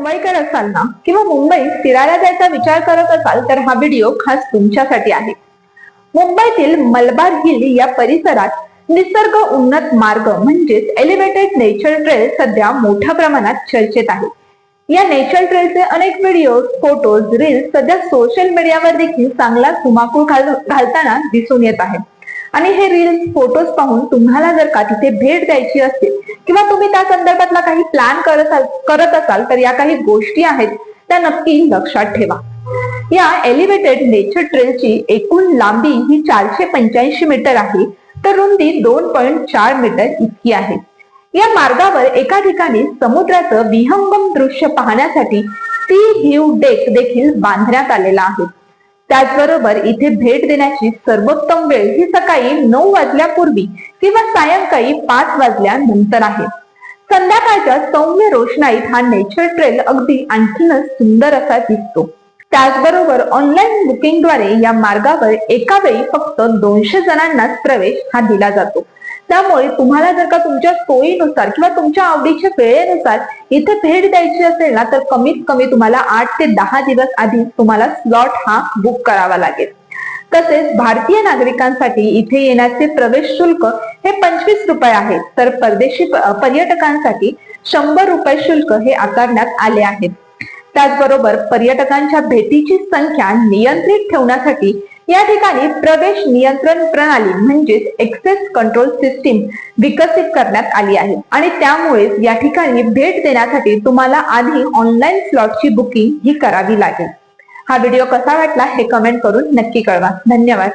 मुंबईकर असाल ना किंवा मुंबईत फिरायला जायचा विचार करत असाल तर हा व्हिडिओ खास तुमच्यासाठी आहे. मुंबईतील मलबार हिल या परिसरात निसर्ग उन्नत मार्ग म्हणजेच एलिव्हेटेड नेचर ट्रेल सध्या मोठ्या प्रमाणात चर्चेत आहे. या नेचर ट्रेलचे अनेक व्हिडिओ फोटोज रील्स सध्या सोशल मीडियावर देखील चांगला धुमाकूळ घालताना दिसून येत आहे आणि हे रील्स फोटोज पाहून तुम्हाला जर का तिथे भेट द्यायची असेल किंवा तुम्ही त्या संदर्भातला काही प्लॅन करत असाल- करत असाल तर या काही गोष्टी आहेत त्या नक्की लक्षात ठेवा. या एलिव्हेटेड नेचर ट्रेलची एकूण लांबी ही चारशे पंच्याऐंशी मीटर आहे तर रुंदी दोन पॉईंट चार मीटर इतकी आहे. या मार्गावर एका ठिकाणी समुद्राचं विहंगम दृश्य पाहण्यासाठी सी व्ह्यू डेक देखील बांधण्यात आलेला आहे. त्याचबरोबर इथे भेट देण्याची सर्वोत्तम वेळ ही सकाळी नऊ वाजल्यापूर्वी किंवा सायंकाळी पाच वाजल्यानंतर आहे. संध्याकाळच्या सौम्य रोषणाईत हा नेचर ट्रेल अगदी आणखीनच सुंदर असा दिसतो. त्याचबरोबर ऑनलाईन बुकिंगद्वारे या मार्गावर एका वेळी फक्त दोनशे जणांनाच प्रवेश हा दिला जातो. त्यामुळे तुम्हाला जर का तुमच्या सोयीनुसार किंवा तुमच्या आवडीच्या वेळेनुसार इथे भेट द्यायची असेल ना तर कमीत कमी तुम्हाला आठ ते दहा दिवस आधी तुम्हाला स्लॉट हा बुक करावा लागेल. तसेच भारतीय नागरिकांसाठी इथे येण्याचे प्रवेश शुल्क हे पंचवीस रुपये आहे. तर परदेशी पर्यटकांसाठी शंभर रुपये शुल्क हे आकारण्यात आले आहेत. त्याचबरोबर पर्यटकांच्या भेटीची संख्या नियंत्रित ठेवण्यासाठी या ठिकाणी प्रवेश नियंत्रण प्रणाली म्हणजेच एक्सेस कंट्रोल सिस्टीम विकसित करण्यात आली आहे. आणि त्यामुळेच या ठिकाणी भेट देण्यासाठी तुम्हाला आधी ऑनलाईन स्लॉटची बुकिंग ही करावी लागेल. हा व्हिडिओ कसा वाटला हे कमेंट करून नक्की कळवा. धन्यवाद.